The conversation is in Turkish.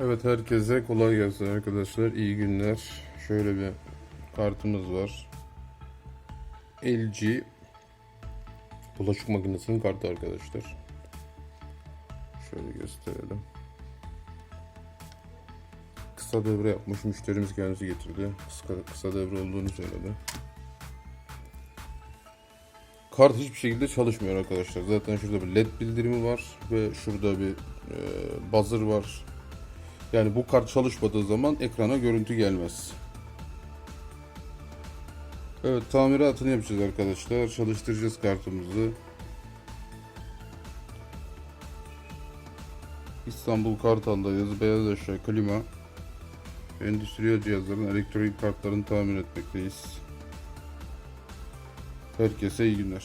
Evet herkese kolay gelsin arkadaşlar. İyi günler. Şöyle bir kartımız var. LG bulaşık makinesinin kartı arkadaşlar. Şöyle gösterelim. Kısa devre yapmış. Müşterimiz kendisi getirdi. Kısa, kısa devre olduğunu söyledi. Kart hiçbir şekilde çalışmıyor arkadaşlar. Zaten şurada bir led bildirimi var ve şurada bir e, buzzer var. Yani bu kart çalışmadığı zaman ekrana görüntü gelmez. Evet tamiratını yapacağız arkadaşlar. Çalıştıracağız kartımızı. İstanbul Kartal'dayız. Beyaz eşya, klima, endüstriyel cihazların, elektronik kartlarını tamir etmekteyiz. Herkese iyi günler.